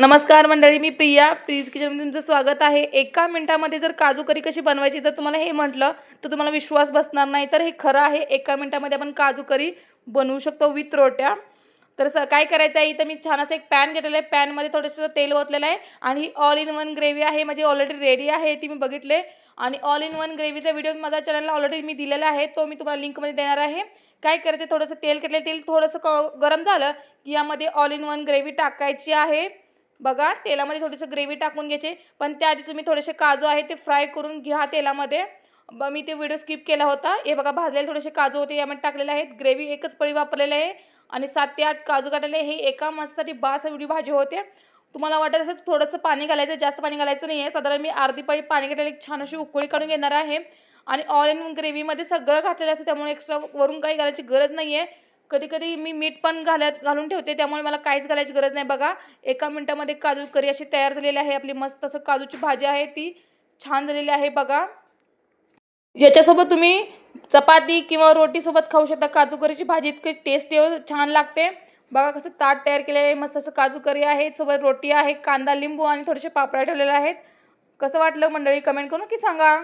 नमस्कार मंडळी मी प्रिया. प्लीज किचनमध्ये तुमचं स्वागत आहे. एका मिनटामध्ये जर काजू करी कशी बनवायची जर तुम्हाला हे म्हटलं तर तुम्हाला विश्वास बसणार नाही. तर हे खरं आहे एका मिनटामध्ये आपण काजू करी बनवू शकतो विथ रोट्या. तर स काय करायचं आहे इथं मी छान असं एक पॅन घेतलेलं आहे. पॅनमध्ये थोडंसं तेल ओतलेलं आहे आणि ही ऑल इन वन ग्रेव्ही आहे. माझी ऑलरेडी रेडी आहे ती मी बघितले. आणि ऑल इन वन ग्रेव्हीचा व्हिडिओ माझ्या चॅनलला ऑलरेडी मी दिलेला आहे तो मी तुम्हाला लिंकमध्ये देणार आहे. काय करायचं आहे, थोडंसं तेल घेतलेलं तेल थोडंसं क गरम झालं की यामध्ये ऑल इन वन ग्रेव्ही टाकायची आहे. बघा तेलामध्ये थोडंसं ग्रेव्ही टाकून घ्यायचे. पण त्याआधी तुम्ही थोडेसे काजू आहे ते फ्राय करून घ्या तेलामध्ये. ब मी ते व्हिडिओ स्किप केला होता. हे बघा भाजलेले थोडेसे काजू होते यामध्ये टाकलेले आहेत. ग्रेव्ही एकच पळी वापरलेले आहे. आणि सात ते आठ काजू काढलेले हे एका मस्तसाठी बास एवढी भाजी होते. तुम्हाला वाटत असेल थोडंसं पाणी घालायचं जास्त पाणी घालायचं नाही आहे साधारण मी अर्धी पळी पाणी घातलेली एक छान अशी उकळी काढून घेणार आहे. आणि ऑल इन ग्रेव्हीमध्ये सगळं घातलेलं असतं त्यामुळे एक्स्ट्रा वरून काही घालायची गरज नाही आहे कधी कधी मी मीठ पण घालत घालून ठेवते त्यामुळे मला काहीच घालायची गरज नाही. बघा एका मिनटामध्ये काजू करी अशी तयार झालेली आहे. आपली मस्त असं काजूची भाजी आहे ती छान झालेली आहे. बघा. याच्यासोबत तुम्ही चपाती किंवा रोटीसोबत खाऊ शकता. काजू करीची भाजी इतकी टेस्टी छान लागते. बघा कसं ताट तयार केलेलं आहे. मस्त असं काजू करी आहे. सोबत रोटी आहे कांदा लिंबू आणि थोडेसे पापड्या ठेवलेले आहेत. कसं वाटलं मंडळी? कमेंट करून की सांगा.